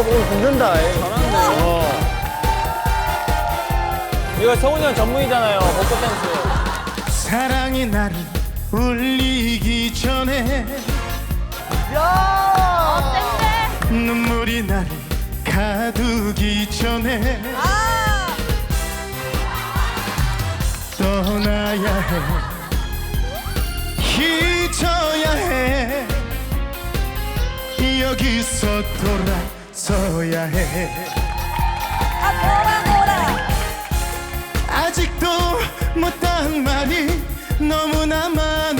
야, 제법 오늘 붙는다. 잘하는데. 어. 이거 성훈이 형 전문이잖아요. 벚꽃 댄스. 사랑이 나를 울리기 전에 눈물이 나를 가두기 전에 떠나야 해 잊어야 해 여기서 돌아 서야 해. 아직도 못한 말이 너무나 많은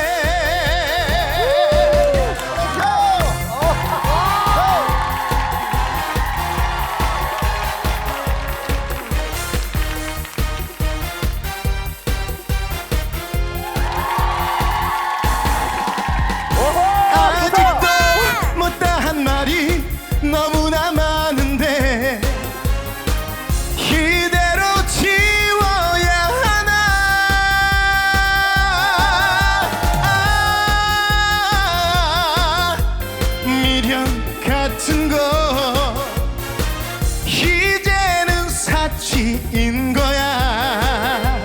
인 거야.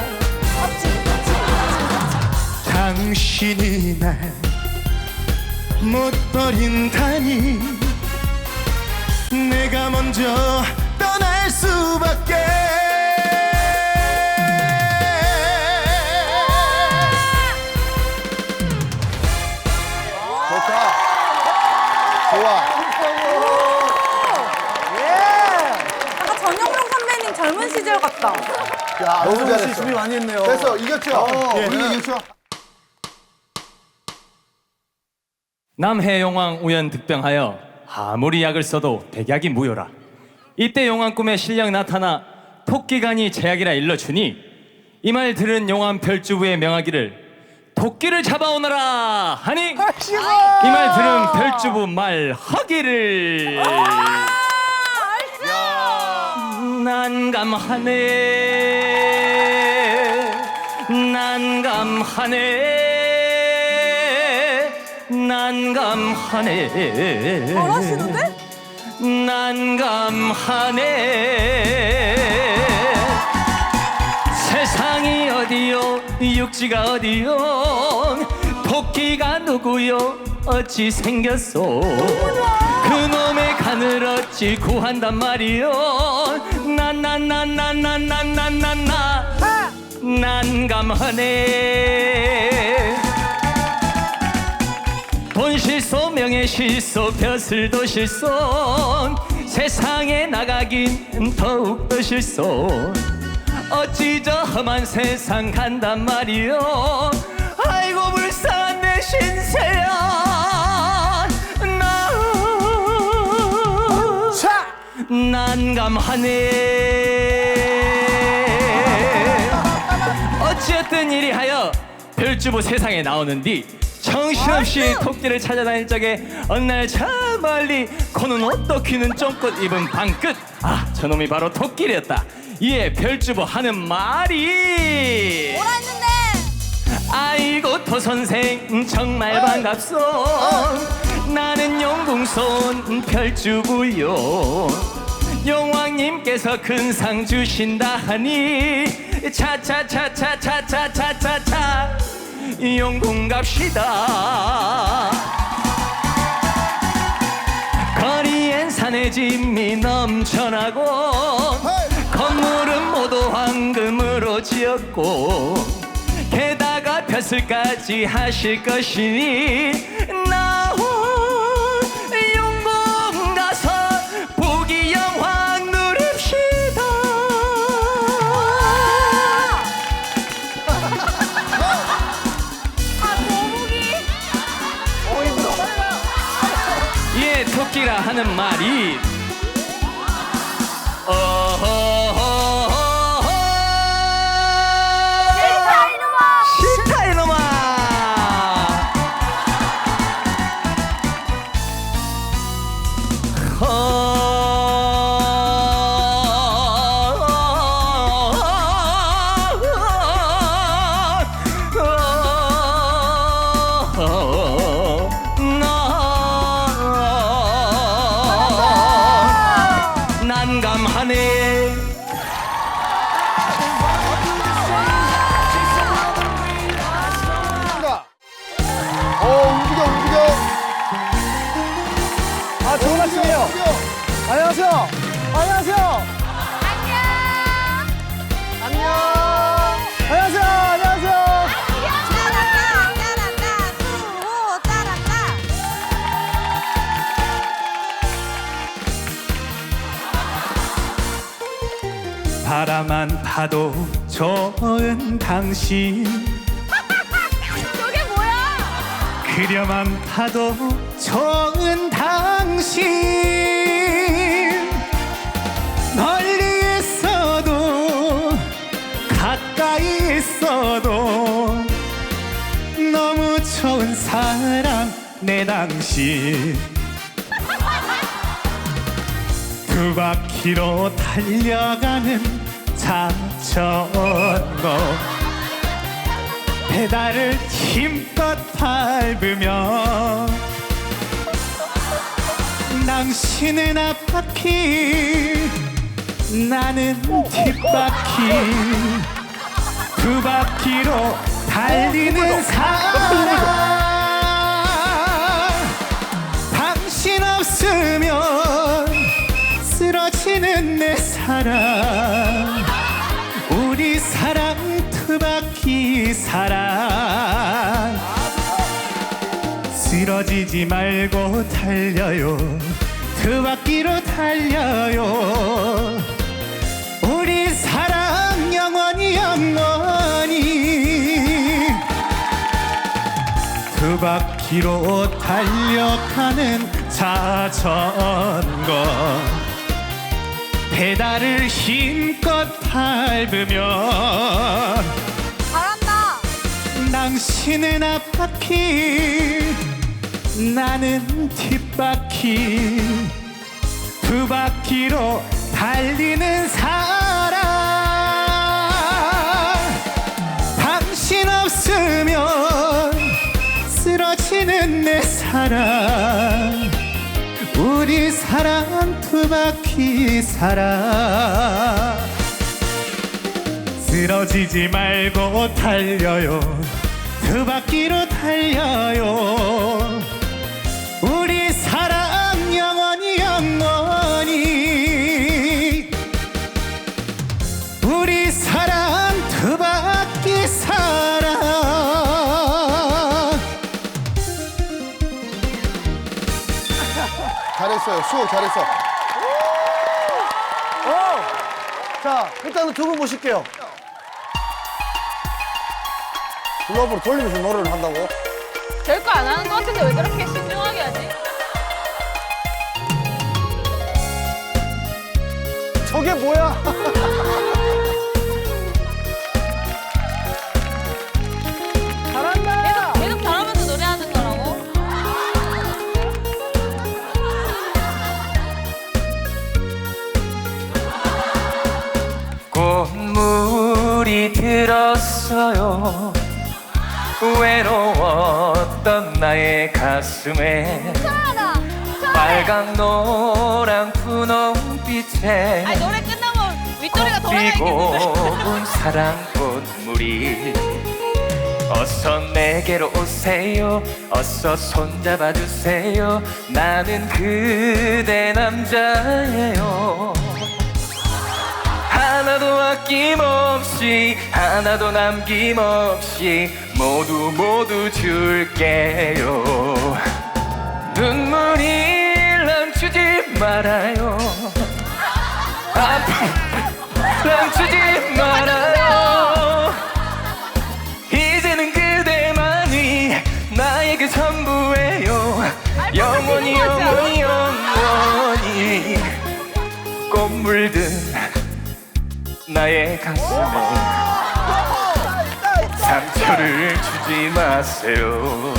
당신이 날 못 버린다니 내가 먼저 떠날 수밖에 같다. 야, 너무 잘했어. 준비 많이 했네요. 됐어, 이겼죠? 예. 우리 이겼죠? 남해 용왕 우연 득병하여 아무리 약을 써도 백약이 무효라. 이때 용왕 꿈에 신령 나타나 토끼간이 제약이라 일러주니 이 말 들은 용왕 별주부의 명하기를 토끼를 잡아오너라 하니 이 말 들은 별주부 말 하기를 난감하네. 난감하네. 난감하네. 잘하시는데? 난감하네. 세상이 어디요? 육지가 어디요? 토끼가 누구요? 어찌 생겼소? 그놈의 간을 어찌 구한단 말이요 나나나나나나나나나 난감하네 돈 실소 명예 실소 벼슬도 실소 세상에 나가긴 더욱더 실소 어찌 저 험한 세상 간단 말이요 아이고 불쌍한 내 신세야 난감하네. 어찌었든 일이 하여 별주부 세상에 나오는디 정신없이 토끼를 찾아다닐 적에 어느 날저 멀리 코는 옷도 귀는 쫑긋 입은 방끝 아 저놈이 바로 토끼였다. 이에 별주부 하는 말이 뭐라 했는데? 아이고 토 선생 정말 반갑소. 나는 용궁손 별주부요 용왕님께서 큰 상 주신다 하니 차차차차차차차차차 용궁 갑시다. 거리엔 산의 진미 넘쳐나고 건물은 모두 황금으로 지었고 게다가 벼슬까지 하실 것이니 나 아, 거북이. 토끼라 하는 말이 어 난감 바라만 파도 좋은 당신. 저게 뭐야? 그려만 파도 좋은 당신. 멀리 있어도 가까이 있어도 너무 좋은 사람 내 당신 두 바퀴로 달려가는 자전거 페달을 힘껏 밟으며 당신은 앞바퀴 나는 뒷바퀴. 두 바퀴로 달리는 사람. 당신 없으면 쓰러지는 내 사랑. 우리 사랑 두 바퀴 사랑 쓰러지지 말고 달려요. 두 바퀴로 달려요. 우리 사랑 영원히 영원히. 두 바퀴로 달려가는 자전거 페달을 힘껏 밟으면 잘한다. 당신은 앞바퀴 나는 뒷바퀴. 두 바퀴로 달리는 사람. 당신 없으면 쓰러지는 내 사랑 우리 사랑 두 바퀴 사랑 쓰러지지 말고 달려요. 두 바퀴로 달려요. 우리 사랑 영원히 영원히. 우리 사랑 두 바퀴 사랑 잘했어요. 수호 잘했어. 일단은 두 분 모실게요. 글러브로 돌리면서 노래를 한다고? 별거 안 하는 것 같은데 왜 저렇게 신중하게 하지? 저게 뭐야? 들었어요. 외로웠던 나의 가슴에 빨강 노란 분홍빛에 아니 노래 끝나면 윗도리가 돌아다니겠는데. 피고운 사랑 꽃 물이 어서 내게로 오세요. 어서 손잡아 주세요. 나는 그대 남자예요 하나도 아낌없이 하나도 남김없이 모두 모두 줄게요. 눈물이 멈추지 말아요. 아픔 멈추지 말아요 나의 가슴에. 상처를 주지 마세요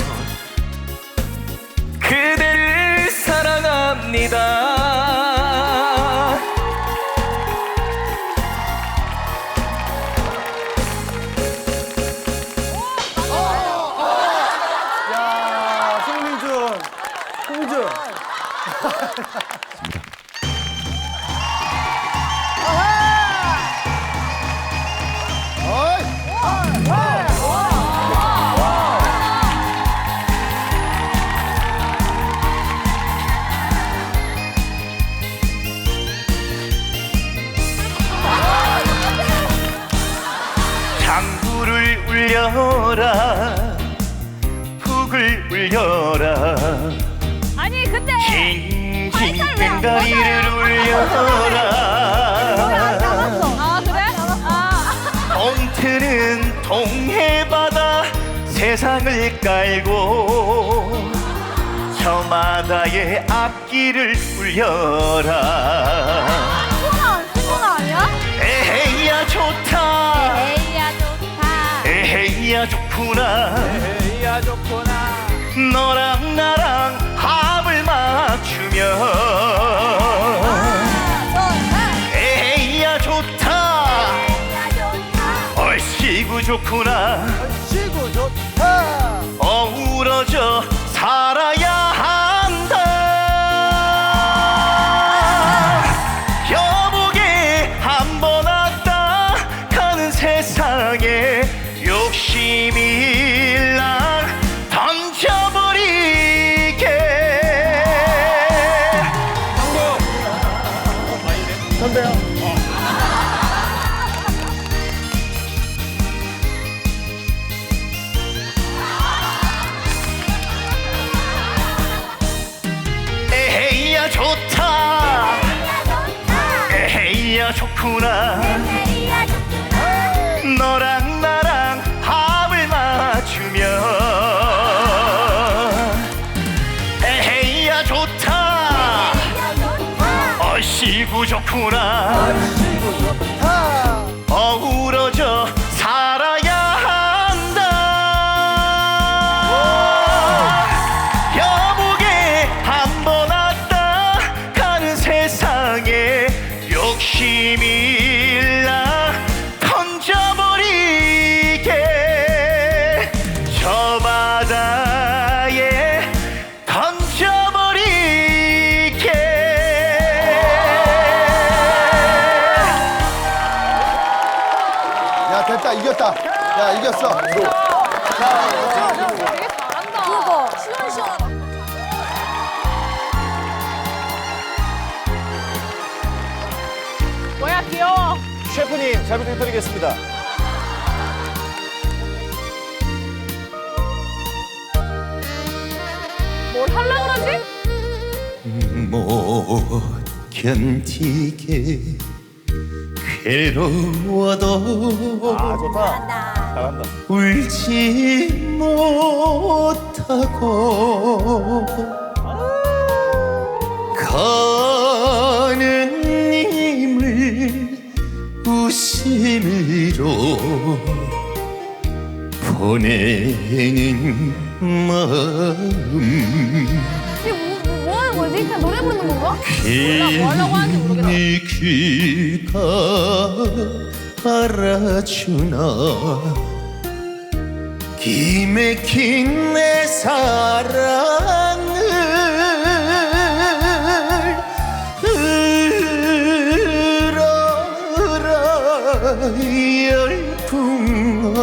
장구를 울려라. 북을 울려라. 아니 근데 왜안 꽹가리를 울려라. 아 그래? 아 동트는 동해바다 세상을 깔고 저마다의 앞길을 울려라 좋구나 이야 좋구나. 너랑 나랑 합을 맞추면 에헤이야 좋다 얼씨구 좋구나 시구 좋다. 어우러져 살아야 한다 여보게 한 번 왔다 가는 세상에 욕심일 좋 이겼다. 야, 이겼어. 되게 잘한다 그거 시원시원하다 뭐야 귀여워 셰프님, 잘 부탁드리겠습니다. 뭘 하려 그러지? 못 견디게 괴로워도 아, 좋다. 잘한다. 울지 못하고 가는 님을 웃음으로 보내는 마음? 그냥 노래 부르는 건가? 귀가 알아주나. 기맥힌 내 사랑을 으라라 열풍한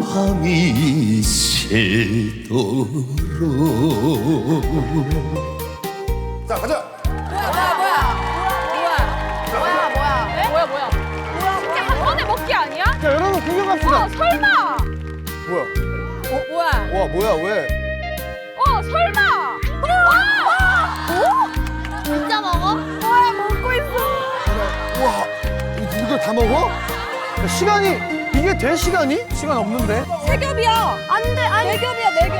밤이 새도록 자, 가자. 뭐야 뭐야 뭐야 뭐야 진짜 한 번에 먹기 아니야? 자, 여러분 구경 갑시다. 어 설마 뭐야? 뭐야 와, 뭐야, 왜? 어 설마 와! 오? 진짜 먹어? 와 먹고 있어 와, 이- 이걸 다 먹어? 야, 시간이 이게 될 시간이? 시간 없는데? 세 겹이야 안 돼 아니 네 겹이야 네 겹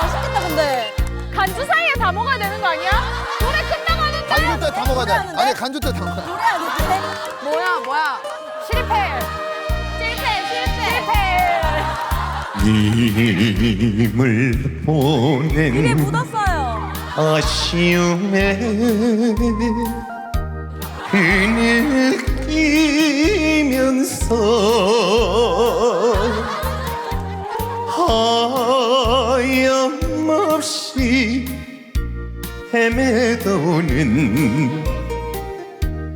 맛있겠다 근데 간주 사이에 다 먹어야 되는 거 아니야? 노래 끝나가는데 다 익을 때다 넘어가자. 아니 간주 때 담아. 뭐야 뭐야 실패 실패 실패 실패 님을 보낸 묻었어요 아쉬움에 느 끼면서 하염없이 헤매도는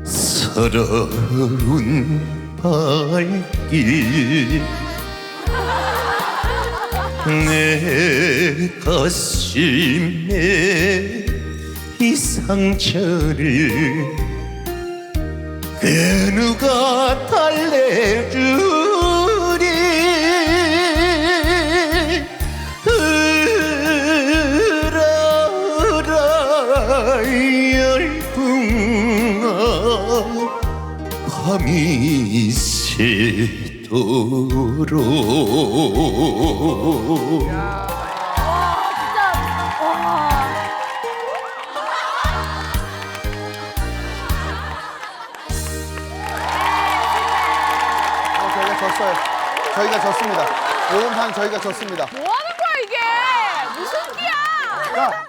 서러운 발길. 내 가슴에 이 상처를 그 누가 달래주리. 으라라 열풍아 밤이 새도록 저희가 졌습니다. 오음판 저희가 졌습니다. 뭐 하는 거야 이게 무슨 끼야 야,